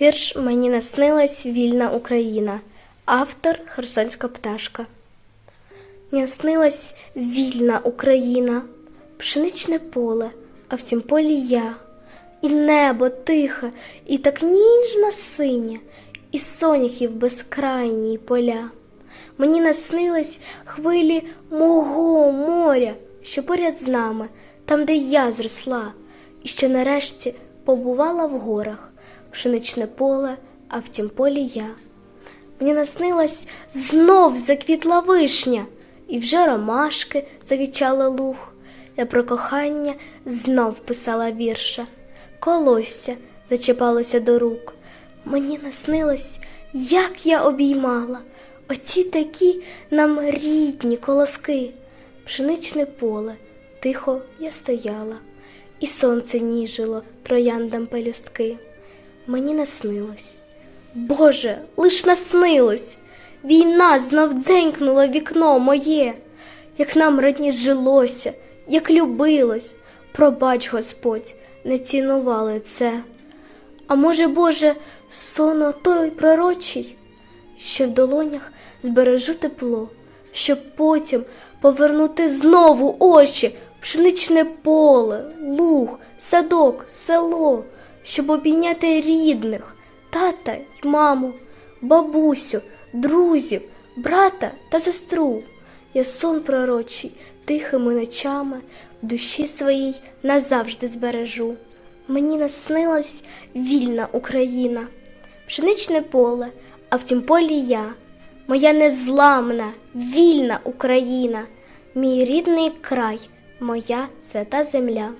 Вірш Мені наснилась вільна Україна. Автор Херсонська пташка. Мені наснилась вільна Україна, пшеничне поле, а в тім полі я, і небо тихе, і так ніжно синє, і соняхів безкрайні поля. Мені наснились хвилі мого моря, що поряд з нами, там, де я зросла, і що нарешті побувала в горах, пшеничне поле, а в тім полі я. Мені наснилась знов заквітла вишня, і вже ромашки заквічали луг. Я про кохання знов писала вірша, колосся зачіпалося до рук. Мені наснилось, як я обіймала оці такі нам рідні колоски. Пшеничне поле, тихо я стояла, і сонце ніжило трояндам пелюстки. Мені наснилось. Боже, лиш наснилось. Війна знов дзенькнула вікно моє, як нам раніше жилося, як любилось. Пробач, Господь, не цінували це. А може, Боже, соно той пророчий, що в долонях збережу тепло, щоб потім повернути знову очі, пшеничне поле, луг, садок, село, щоб обійняти рідних, тата й маму, бабусю, друзів, брата та сестру. Я сон пророчий, тихими ночами в душі своїй назавжди збережу. Мені наснилась вільна Україна, пшеничне поле, а в тім полі я, моя незламна, вільна Україна, мій рідний край, моя свята земля.